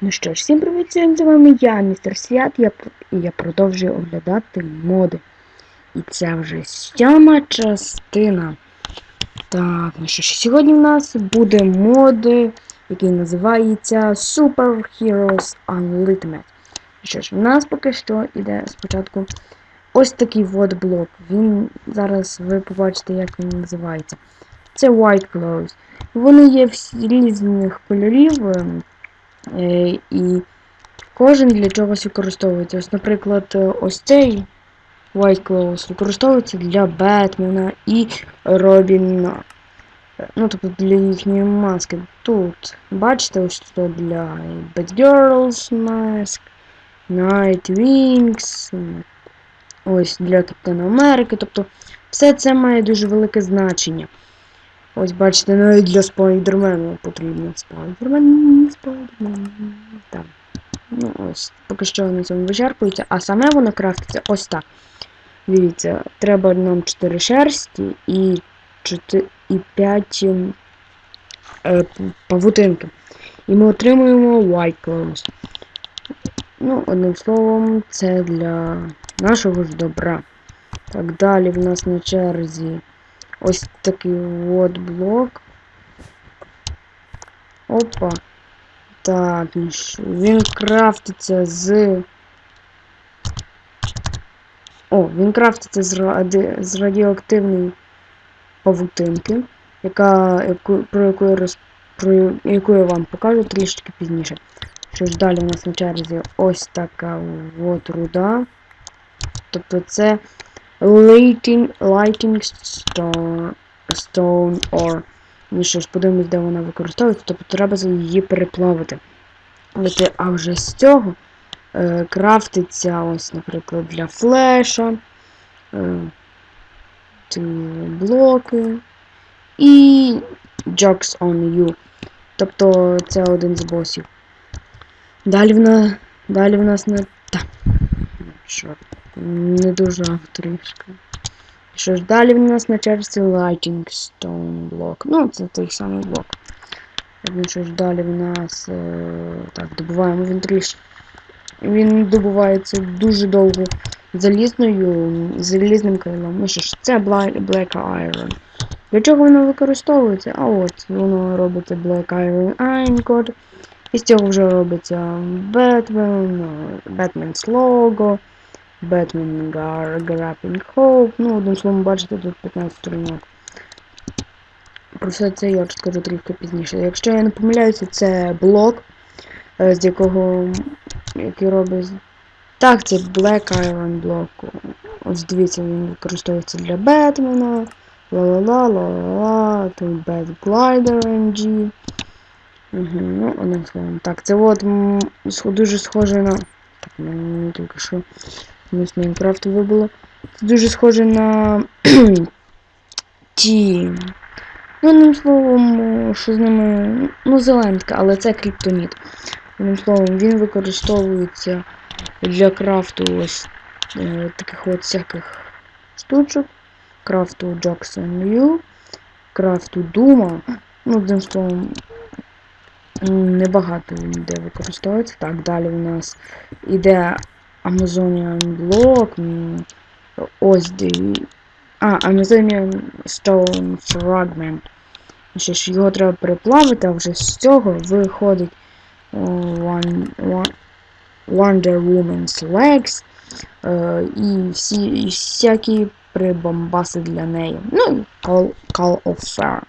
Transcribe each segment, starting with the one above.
ну що ж, всім привіт, сьогодні з вами я, містер Свят, я, і я продовжую оглядати моди. І це вже сьома частина. Так, ну що ж, сьогодні в нас буде мод, який називається Super Heroes Unlimited. Ну Що ж, в нас поки що йде спочатку ось такий вот блок. Він зараз ви побачите, як він називається. Це White Clothes. Вони є всі різних кольорів. Е, і кожен для чогось використовується. Ось, наприклад, е, ось цей White Claws використовується для Бетмена і Робіна. Е, Ну, тобто для їхньої маски. Тут, бачите, ось тут для Batgirls Mask, Nightwings, ось для Капітана Америки. Тобто все це має дуже велике значення. Ось бачите, навіть для Спайдермена потрібно Спайдермен, Спайдермен. Так. Ну ось, поки що на цьому вичерпується, а саме воно крафтиться ось так. Дивіться, треба нам 4 шерсті і 4, і 5 е, павутинки. І ми отримуємо White Clothes. Ну, одним словом, це для нашого ж добра. Так, далі в нас на черзі ось такий от блок. Опа. Так, ну він крафтиться з. О, він крафтиться з, ради... з радіоактивної павутинки, яка, яку, про, яку я роз... про яку я вам покажу трішки пізніше. Що ж далі у нас на черзі ось така от руда. Тобто це Lighting, lighting stone, stone ore. Ну що ж, подивимось, де вона використовується, тобто треба її переплавити. От, А вже з цього е, крафтиться, ось, наприклад, для флеша, е, ці блоки і Jocks on You. Тобто це один з босів. Далі в нас, далі в нас не. Та. Чорт. Не дуже авторівська. Що ж, далі в нас на черзі Lighting Stone блок. Ну, це той самий блок. Ну що ж, далі в нас. Е, так, добуваємо він. Він добувається дуже довго залізною, залізним кайлом. Ну що ж, це Black Iron. Для чого воно використовується? А от воно робиться Black Iron Iron Code. І з цього вже робиться Batman, Batman's logo. Gar Grappling Hope. Ну, одним словом, бачите, тут 15 сторінок. Про все це я розкажу трішки пізніше. Якщо я не помиляюся, це блок, е, з якого який робить. Так, це Black Iron блок. Ось дивіться, він використовується для Бетмена. Ла-ла-ла, ла-ла-ла, тут Bad Glider NG. Угу, ну, одним словом. Так, це от дуже схоже на. Так, мені тільки що. З Майнкрафту вибило. Це дуже схоже на ті. Ну, одним словом, що з ними. Ну, зеленка, але це криптоніт. Одним словом, він використовується для крафту ось е, таких от всяких штучок. Крафту Jackson New, крафту Дума. Ну, одним словом, небагато він де використовується. Так, далі у нас іде Amazonian Block. Ось де. А, Amazonian Stone Fragment. Що ж, його треба переплавити, а вже з цього виходить One, Wonder Woman's Legs е, і всі і всякі прибамбаси для неї. Ну, Call, Call of Fire.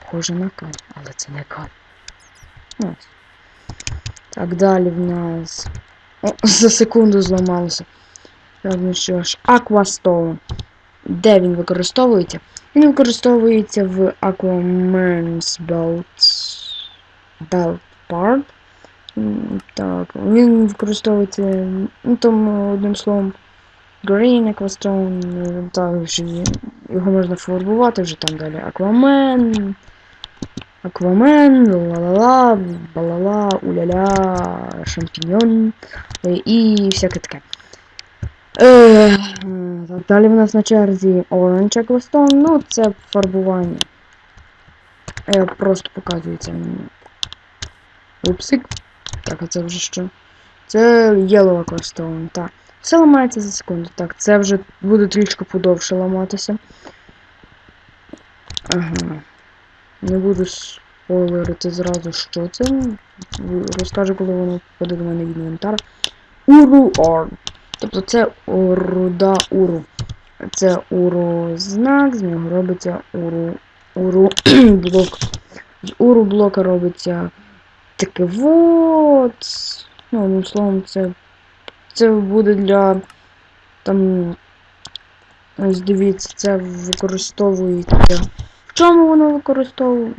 Схоже на Call, але це не Call. Ось. Так, далі в нас. О, за секунду зламалося. Так, ну що ж, Aquastone. Де він використовується? Він використовується в Aquaman's Belt, Belt Part. Так, він використовується, ну там одним словом, Green Aquastone, е, також є- його можна фарбувати вже там далі. Aquaman, Аквамен, ла-ла-ла, балала, уля-ля, шампіньон е, і всяке таке. Е, далі в нас на черзі Orange Aquastone, ну це фарбування. Е, просто показується мені. Упсик. Так, а це вже що? Це Yellow Aquastone, так. Все ламається за секунду. Так, це вже буде трішки подовше ламатися. Ага. Не буду спойлерити зразу, що це. Розкажу, коли воно попаде до мене в інвентар. Уру Ор. Тобто це руда уру. Це уру знак, з нього робиться уру. Уру блок. З уру блока робиться таке вот. Ну, одним словом, це. Це буде для. Там. Ось дивіться, це використовується. Чому воно використовує?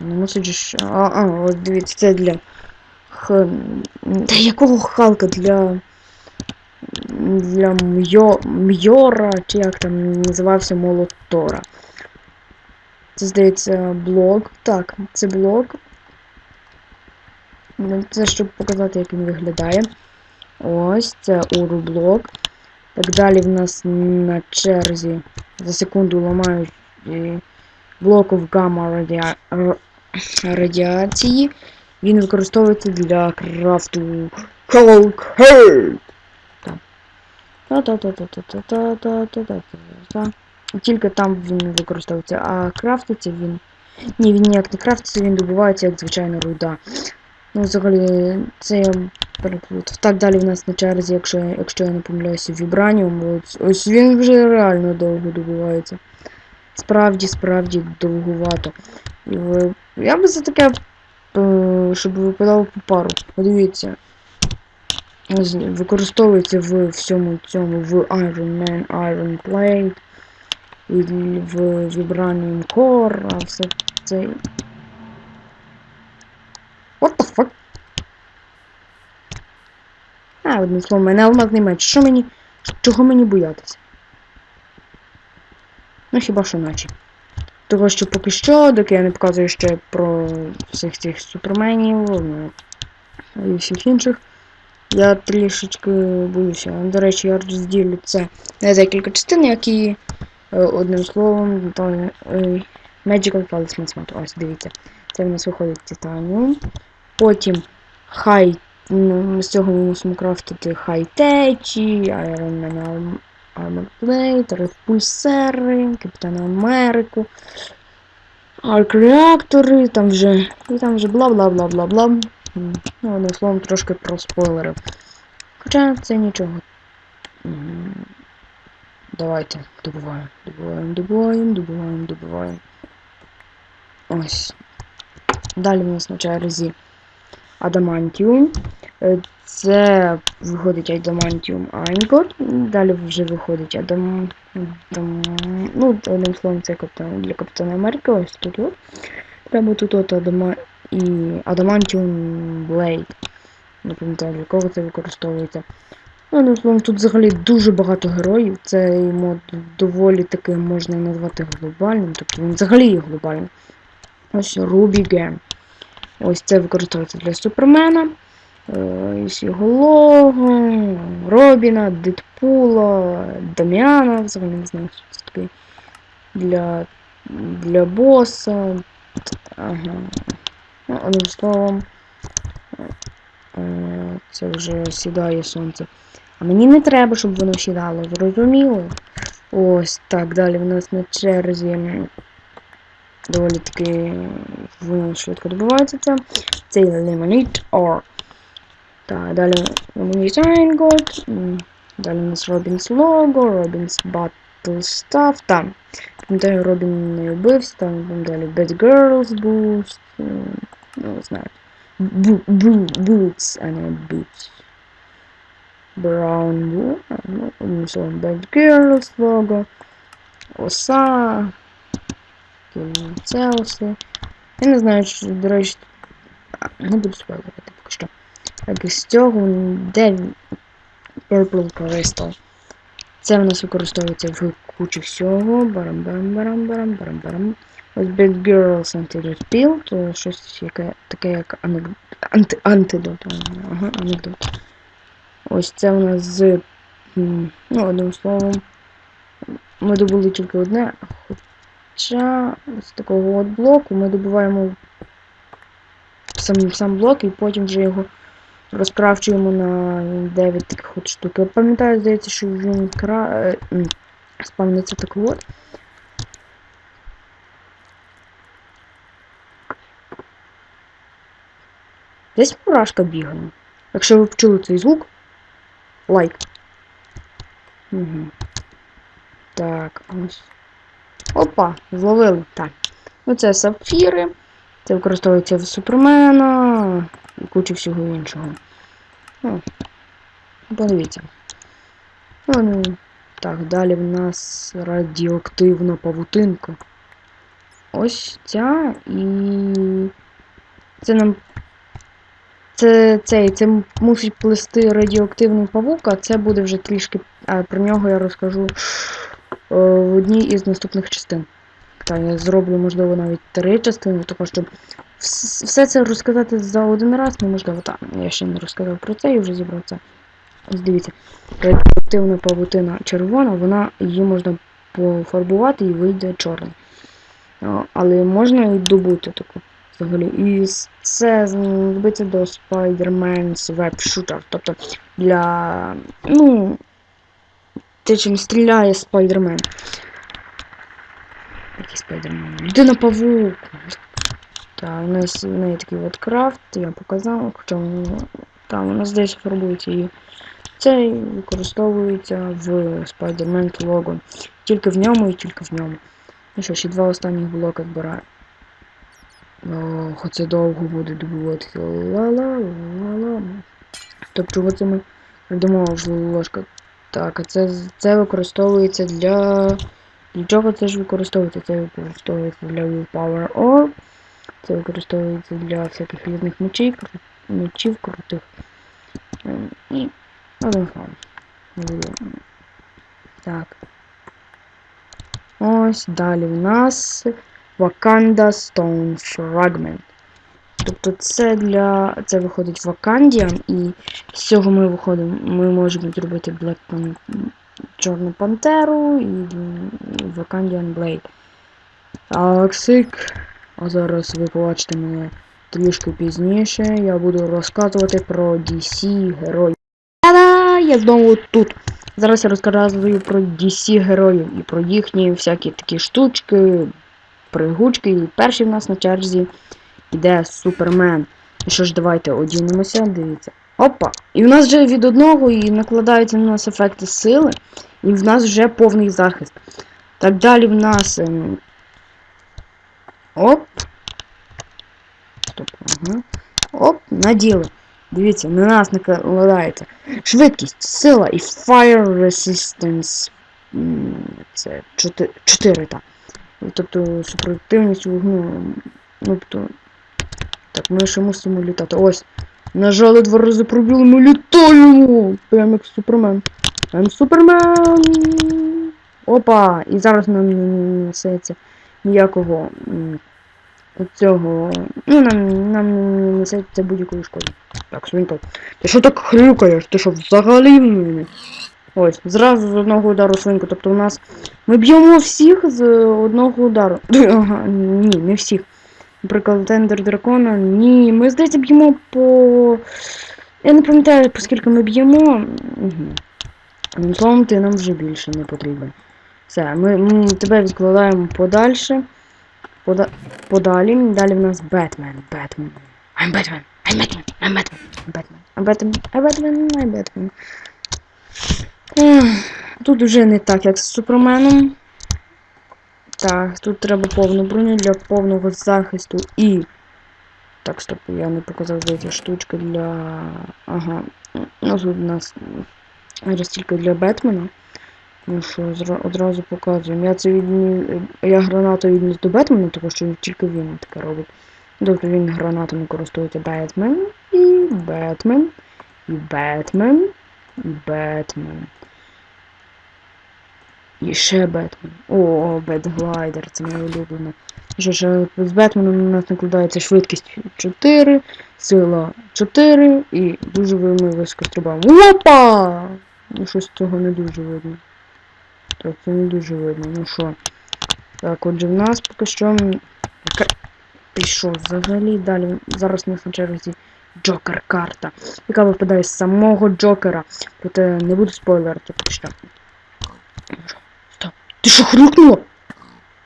Не мусить же. ж- А, а, ось дивіться, це для. Х... Та якого Халка? Для. Для Мьо... Мьора, чи як там називався Молотора. Це здається блок. Так, це блок. Ну, Це щоб показати, як він виглядає. Ось, це урублок. Так далі в нас на черзі за секунду ламають блоків гамма радіа... радіації. Він використовується для крафту Cold. Тільки там він використовується, а крафтиться він. Ні, він ніяк не крафтиться, він добувається як звичайна руда. Ну, взагалі, це я переплутав. Так, далі в нас на черзі, якщо, якщо я не помиляюся, вібраніум. Ось він вже реально довго добувається. Справді, справді довгувато. Я би за таке, е, щоб випадало по пару. Подивіться. Використовується в всьому цьому в Iron Man, Iron Plate, в Vibranium Core, а все це. What the fuck? А, одним словом, мене алмазний меч. Що мені. Чого мені боятися? Ну хіба що наче. Того, що поки що, доки я не показую ще про всіх цих суперменів ну, і всіх інших. Я трішечки боюся. До речі, я розділю це на декілька частин, які е, одним словом, то е, Magical Talisman Smart. Ось, дивіться. Це в нас виходить титаніум. Потім хай. ну, З цього ми мусимо крафтити хай-течі, Iron Man Plate, Repulsери, Капітана Америку, Арк-реактори, там вже. І там вже бла-бла-бла-бла-бла. Ну, одним словом, трошки про спойлери. Хоча це нічого. Давайте, добуваємо, добуваємо, добуваємо, добуваємо, добуваємо. Ось. Далі в нас на черзі Адамантіум. Е, Це виходить Адамантіум Айнгот. Далі вже виходить Адам. Адам... Ну, одним словом, це для Капітана Америки. Ось тут от. Прямо тут от і Адамантіум Блейд. Не пам'ятаю, для кого це використовується. Ну, словом, тут взагалі дуже багато героїв. Цей мод доволі таки можна назвати глобальним, тобто він взагалі є глобальним. Ось Ruby Gem. Ось це використовується для Супермена. Е, Ось його лого, Робіна, Дедпула, Даміана, взагалі не знаю, що це таке. Для, для боса. Ага. Ну, одним словом. Е, Це вже сідає сонце. А мені не треба, щоб воно сідало, зрозуміло? Ось так, далі в нас на черзі доволі таки воно швидко добувається це. Це Lemonade Ore. Так, далі Lemonade Angot. м, Далі у нас Robin's Logo, Robin's Battle Stuff. Там. Пам'ятаю, Робін не вбився, там, там далі Bad Girls Boost. м, Ну, знаєте. Бу- бу- Boots, а не Boots. Brown Wool, ну, одним словом, Bad Girls лого, оса, це оси. Я не знаю, чи, до речі, не буду спойлерити поки що. Так, із цього, де? Purple Crystal. Це в нас використовується в кучі всього. Барам-барам-барам-барам-барам-барам. Ось Bad Girls Antidote Pill, то щось яке, таке як анек... анти... антидот. Ага, анекдот. Ось це у нас з. Ну, одним словом. Ми добули тільки одне. Хоча з такого от блоку ми добуваємо сам, сам блок і потім вже його розкрафчуємо на 9 таких от штук. Я пам'ятаю, здається, що він кра... е, спавниться так от. Десь мурашка бігає. Якщо ви почули цей звук, лайк. Угу. Так, ось. Опа, зловили. Так. Ну це сапфіри. Це використовується в Супермена і куча всього іншого. Ну, подивіться. Ну, ну, так, далі в нас радіоактивна павутинка. Ось ця і. Це нам. Це цей, це мусить плести радіоактивний павук, а це буде вже трішки. А про нього я розкажу в одній із наступних частин. Так, я зроблю, можливо, навіть три частини, тому щоб все це розказати за один раз неможливо. Так, я ще не розказав про це і вже зібрав це. Ось дивіться, радіоактивна павутина червона, вона її можна пофарбувати і вийде чорний. Але можна і добути таку взагалі. І це зробиться до Spider-Man's Web Shooter. Тобто для. Ну. Те, чим стріляє Spider-Man. Який Spider-Man? Людина павук. Так, у нас в неї такий от крафт, я показав, хоча там у нас десь фарбується і це використовується в Spider-Man лого. Тільки в ньому і тільки в ньому. Ну що, ще два останніх блоки збираю. Ох, це довго буде добувати. Ла-ла-ла-ла. Тобто оце ми йдемо в ложка. Так, це, це використовується для. Для чого це ж використовується? Це використовується для Willpower Orb. Це використовується для всяких різних мечей, мечів крутих. Ем, І один хлам. Так. Ось далі у нас Wakanda Stone Fragment. Тобто це для. Це виходить Вакандіан, і з цього ми виходимо. Ми можемо зробити Black Pan... Чорну Пантеру і Вакандіан Blade. Аксик. А зараз ви побачите мене трішки пізніше. Я буду розказувати про DC героїв. Та-да! Я знову тут. Зараз я розказую про DC героїв і про їхні всякі такі штучки, пригучки. І перший в нас на черзі йде Супермен. І що ж, давайте одінемося, дивіться. Опа! І в нас вже від одного і накладаються на нас ефекти сили, і в нас вже повний захист. Так далі в нас. ем, Оп. Стоп. Ага. Оп, наділи. Дивіться, на нас накладається швидкість, сила і fire resistance. Це 4, так. Тобто супротивність вогню. Ну, тобто. Так, ми ще мусимо літати. Ось. Нажали два рази пробіли, ми літаємо! Прям як Супермен. I'm Супермен! Опа! І зараз нам не несеться ніякого цього. Ну, нам, нам не несеться будь-якої шкоди. Так, свинка. Ти що так хрюкаєш? Ти що взагалі в мене? Ось, зразу з одного удару свинку. Тобто у нас. Ми б'ємо всіх з одного удару. Ага, ні, не всіх. Наприклад, тендер дракона. Ні, ми здається б'ємо по. Я не пам'ятаю, по скільки ми б'ємо. Угу. Словом, ти нам вже більше не потрібен. Все, ми, ми тебе відкладаємо подальше. Пода... Подалі. Далі в нас Бетмен. Бетмен. I'm Batman. I'm Batman. I'm Batman. I'm Batman. I'm Batman. I'm Batman. I'm Batman. Тут вже не так, як з Суперменом. Так, тут треба повну броню для повного захисту і. Так, стоп, я не показав здається, штучка для. Ага. Ну тут у нас тільки для Бетмена. Ну що, одразу показуємо. Я це відні... Я гранату відніс до Бетмена, тому що тільки він таке робить. Тобто він гранатами користується Бетмен і Бетмен, і Бетмен, і Бетмен. І ще Бетмен. О, Бетглайдер, це моє улюблене. Що ж, з Бетменом у нас накладається швидкість 4, сила 4 і дуже ми високо стрибаємо. Опа! Ну щось цього не дуже видно. Так, це не дуже видно. Ну що. Так, отже, в нас поки що. що, взагалі далі зараз у нас на черзі Джокер карта, яка випадає з самого Джокера. Проте не буду спойлерити поки що. Ти що хрюкнула?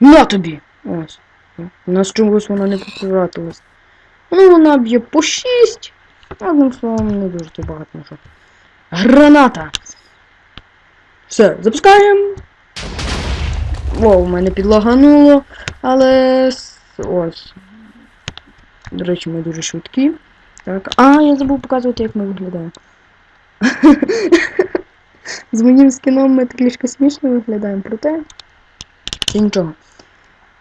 На тобі! Ось. У нас чомусь вона не потратилась. Ну, вона б'є по 6. Одним словом, не дуже то багато на що. Граната! Все, запускаємо. О, у мене підлагануло, але ось. До речі, ми дуже швидкі. Так. А, я забув показувати, як ми виглядаємо. З моїм скіном ми трішки смішно виглядаємо, проте. Це нічого.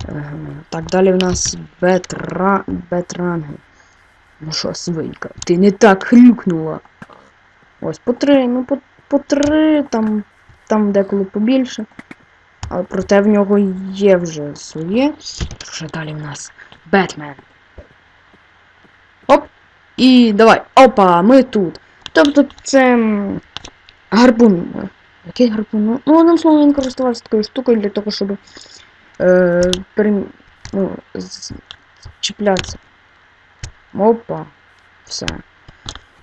Е, Так, далі в нас бетра... бетранги. Ну що, свинька, ти не так хрюкнула. Ось по три, ну по, по три, там, там деколи побільше. Але проте в нього є вже своє. Що далі в нас? Бетмен. Оп! І давай. Опа, ми тут. Тобто це гарпун. Який гарпун? Ну, Ну, одним словом, він користувався такою штукою для того, щоб е, перем... ну, чіплятися. Опа. Все.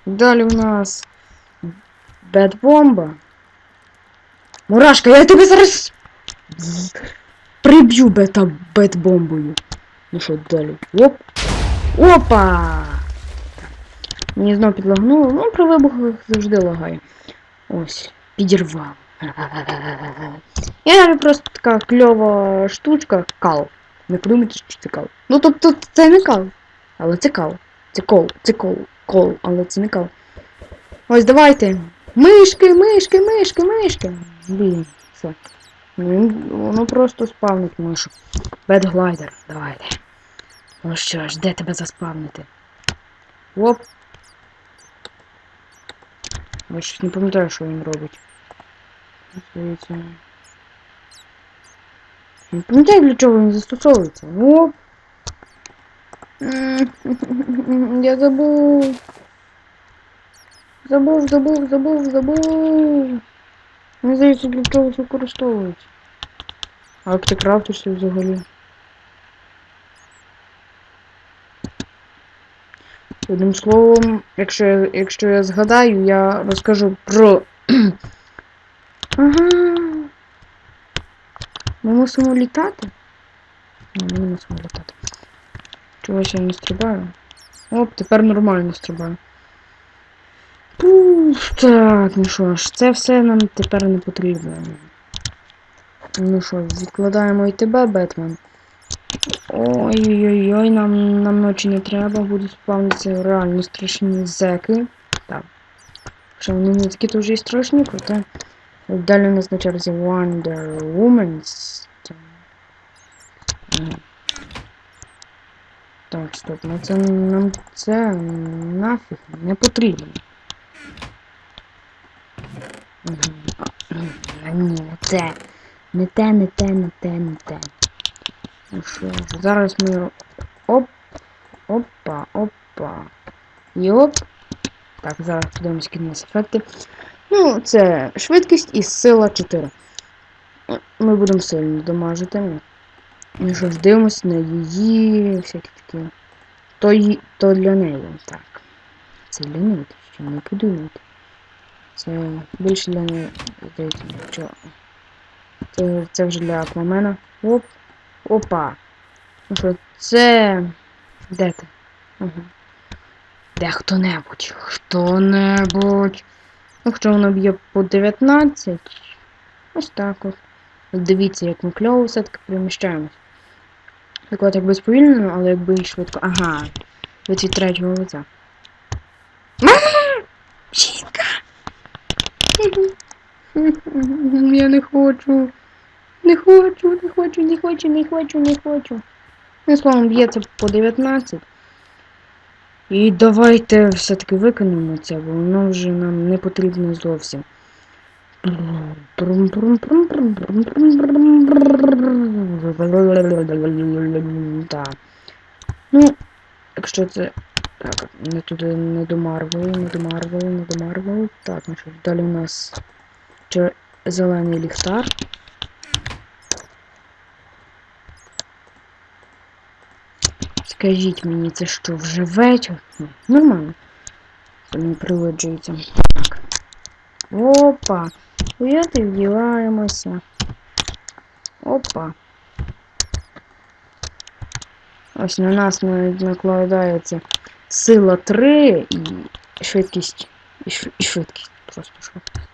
Далі у нас Бетбомба. Мурашка, я тебе зараз приб'ю бета бетбомбою. Ну що далі? Оп. Опа! Мені знов підлагнуло, ну при вибухах завжди лагає. Ось, підірвав. Я просто така кльова штучка, кал. Не подумайте, що це кал. Ну тобто це не кал. Але це кал. Це кол, це кол, кол, але це не кал. Ось давайте. Мишки, мишки, мишки, мишки. Блін, все. Воно просто спавнить мишу. Бедглайдер, давайте. Ну що ж, де тебе заспавнити? Оп. Я щось не пам'ятаю, що він робить. Не пам'ятаю, для чого він застосовується. Оп. Я забув. Забув, забув, забув, забув. Мені здається, для чого використовується. А як ти крафтишся взагалі? Одним словом, якщо, я- якщо я згадаю, я розкажу про. ага. Ми мусимо літати? Ні, ми не мусимо літати. Чогось я не стрибаю. Оп, тепер нормально стрибаю. Пух, так, ну що ж, це все нам тепер не потрібно. Ну що, відкладаємо і тебе, Бетмен. Ой-ой-ой, нам, нам ночі не треба, будуть спавнитися реально страшні зеки. Так. Що вони не такі дуже і страшні, проте. Далі у нас на Wonder Woman. Так, стоп, ну це нам це нафіг не потрібно. Ні, не те. Не те, не те, не те, не те. Що ж, зараз ми. Оп. Опа, опа. І оп. Так, зараз подивимось, нас ефекти. Ну, це швидкість і сила 4. Ми будемо сильно дамажити. Ну що ж, дивимось на її всякі такі. То, ї... то для неї, так. Це для неї, що не подумайте. Це більше для неї. Це, це вже для Аквамена. Оп. Опа. Це. Де ти? Ага. Де хто-небудь? Хто-небудь. Ну, Якщо воно б'є по 19. Ось так от. Дивіться, як ми кльово все-таки переміщаємось. Так от якби сповільнено, але якби і швидко. Ага. Від від третього лиця. Жінка! Я не хочу. Не хочу, не хочу, не хочу, не хочу, не хочу. Ну, словом, б'ється по 19. І давайте все-таки виконуємо це, бо воно вже нам не потрібно зовсім. Так. Ну, якщо це. Так, не туди не домарвали, не домарвали, не домарвали. Так, ну що ж, далі у нас зелений ліхтар. Скажіть мені, це що, вже Нормально. Це не приладжується. Так. Опа. Куди вдіваємося? Опа. Ось на нас накладається сила 3 і швидкість. І, шв... і швидкість. Просто швидкість.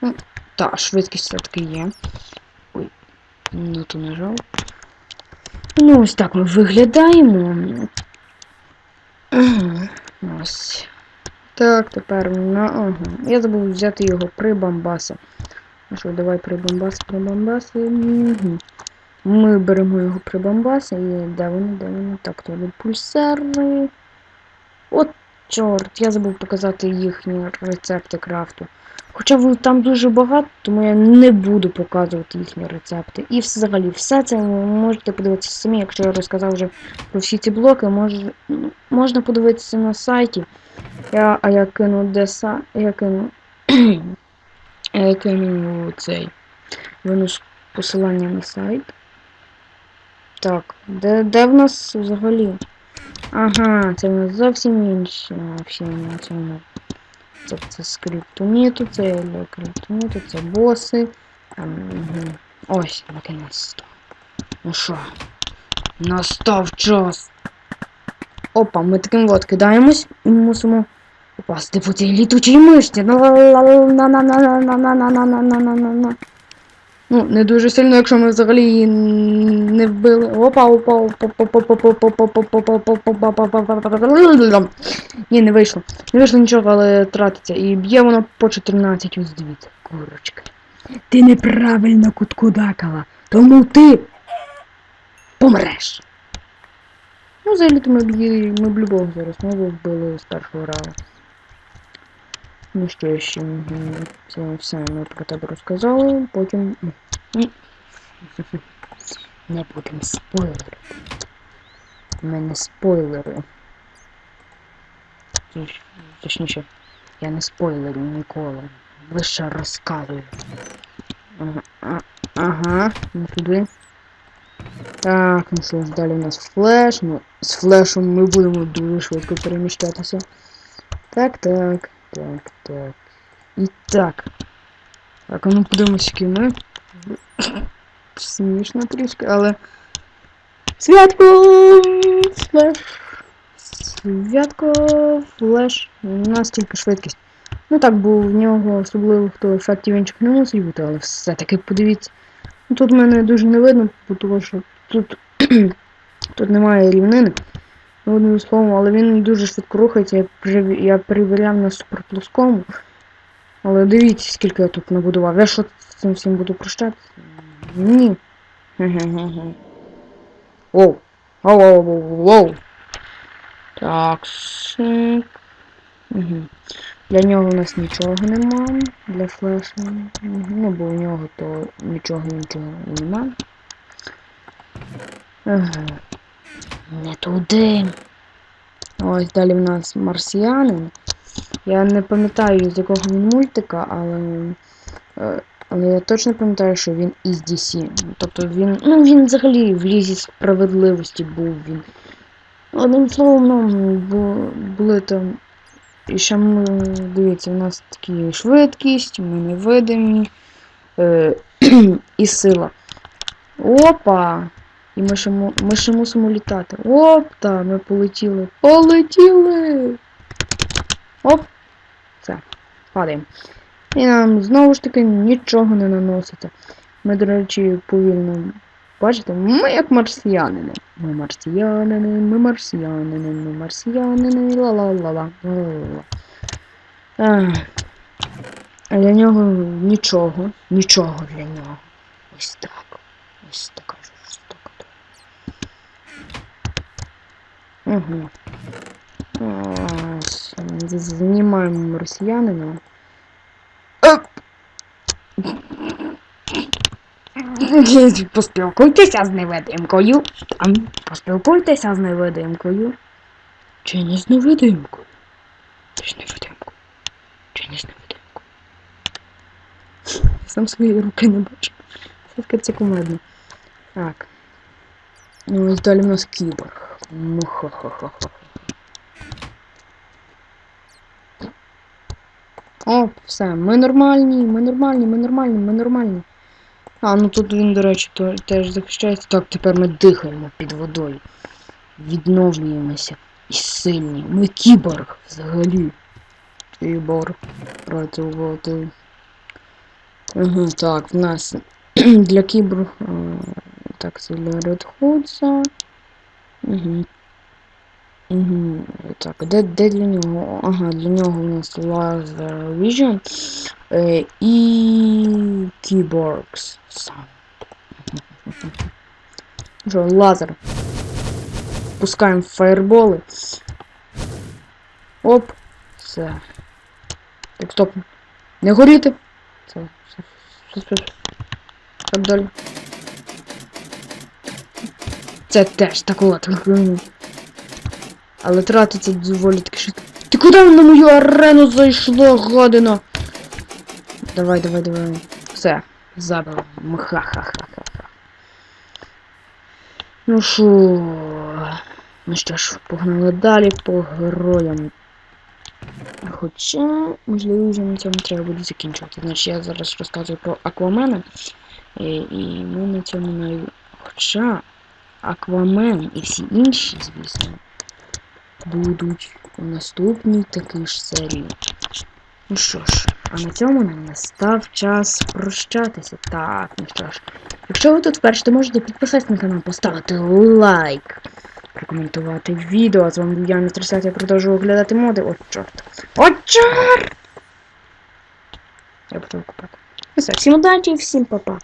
Ну, та, швидкість все-таки є. Ой, ну то нажав. Ну, ось так ми виглядаємо. Ось. Так, тепер на. Ага. Я забув взяти його прибамбаса. Ну що, давай прибамбас, прибамбас. Угу. Ми беремо його прибамбас і де вони, де вони? Так, є пульсари. От, чорт, я забув показати їхні рецепти крафту. Хоча там дуже багато, тому я не буду показувати їхні рецепти. І взагалі, все це можете подивитися самі, якщо я розказав вже про всі ці блоки, мож, можна подивитися на сайті. Я, а я кину де са. Я кину. я кину цей. Винус посилання на сайт. Так, де, де в нас взагалі? Ага, це нас зовсім інше. На цьому. Це, це з криптоніту, це для криптоніту, це боси. Там, угу. Ось, наконець. Ну що? Настав час. Опа, ми таким от кидаємось і мусимо попасти по цій літучій мишці. На-на-на-на-на-на-на-на-на-на-на-на-на. Ну, не дуже сильно, якщо ми взагалі її не вбили. Опа, опа, опа, Ні, не вийшло. Не вийшло нічого, але тратиться. І б'є воно по 14 ось дивіться. Курочка. Ти неправильно куткудакала, тому ти помреш. Ну, взагалі то ми б її, ми б зараз вбили з першого разу. Ну що ще? Це все ми про тебе розказали, потім. Не будемо спойлерити. У мене спойлери. Точніше, я не спойлерю ніколи. Лише розказую. Ага, ага, ну туди. Так, ну що ж, далі у нас флеш. Ну, з флешом ми будемо дуже швидко переміщатися. Так, так, так, так. І так. Так, а ну подивимось, які ми. Смішно трішки, але. Святко! Флеш! Святко, флеш. У нас тільки швидкість. Ну так, бо в нього особливо хто ефектів інших не мусить бути, але все-таки подивіться. Ну, Тут мене дуже не видно, тому що тут тут немає рівнини. Одним словом, але він дуже швидко рухається. Я, перев... я перевіряв на суперплоскому. Але дивіться, скільки я тут набудував. Я що з цим всім буду прощатися? Ні. Воу. Воу, воу, воу, воу. Так. Угу. Для нього у нас нічого нема. Для флеша. Угу. Ну, бо у нього то нічого нічого нема. Ага. Не туди. Ось далі в нас марсіанин. Я не пам'ятаю, з якого він мультика, але. е, Але я точно пам'ятаю, що він із DC. Тобто він. Ну він взагалі в лізі справедливості був він. Одним словом, ну, були там. І ще ми, дивіться, у нас такі швидкість, ми невидимі. Е, і сила. Опа! І ми ще, ми ще мусимо літати. Опта, ми полетіли. Полетіли! Оп! Все, падаємо. І нам знову ж таки нічого не наноситься. Ми, до речі, повільно. Бачите, ми як марсіянини. Ми марсіянини, ми марсіянини, ми марсіянини, ла-ла-ла-ла. ла-ла-ла. А для нього нічого. Нічого для нього. Ось так. Ось така Угу. Знімаємо марсіянина. Поспілкуйтеся з невидимкою. Там поспілкуйтеся з невидимкою. Чи не з невидимкою? Чи з невидимкою? Чи не з невидимкою? Сам свої руки не бачу. Все таки це кумедно. Так. Ну ось далі в нас кіборг. Мухахахаха. О, все, ми нормальні, ми нормальні, ми нормальні, ми нормальні. А, ну тут він, до речі, то, теж захищається. Так, тепер ми дихаємо під водою. Відновлюємося. І сильні. Ми кіборг взагалі. Кіборг. Працювати. Ага, так, в нас для кіборг. Так, це для Hoodса. Угу. Угу. Так, де, де для нього? Ага, для нього у нас Laser Vision е, і Keyboards сам. Що, лазер. Пускаємо фаерболи. Оп. Все. Так, стоп. Не горіти. Все, все, все, все. Так далі. Це теж так от. Але тратиться доволі таки швидко. Ти куди на мою арену зайшло, годино? Давай, давай, давай. Все, забрав. Мха-ха-ха-ха. Ну шо. Ну що ж, погнали далі по героям. Хоча, можливо, вже на цьому треба буде закінчувати. Значить, я зараз розказую про Аквамена. І, і ми на цьому навіть. Хоча Аквамен і всі інші, звісно, будуть у наступній такій ж серії. Ну що ж, а на цьому нам настав час прощатися. Так, ну що ж. Якщо ви тут вперше, то можете підписатися на канал, поставити лайк, прокоментувати відео. А з вами був я на 30 я продовжую оглядати моди. О, чорт. О, чорт! Я буду купати. Ну все, всім удачі і всім па-па.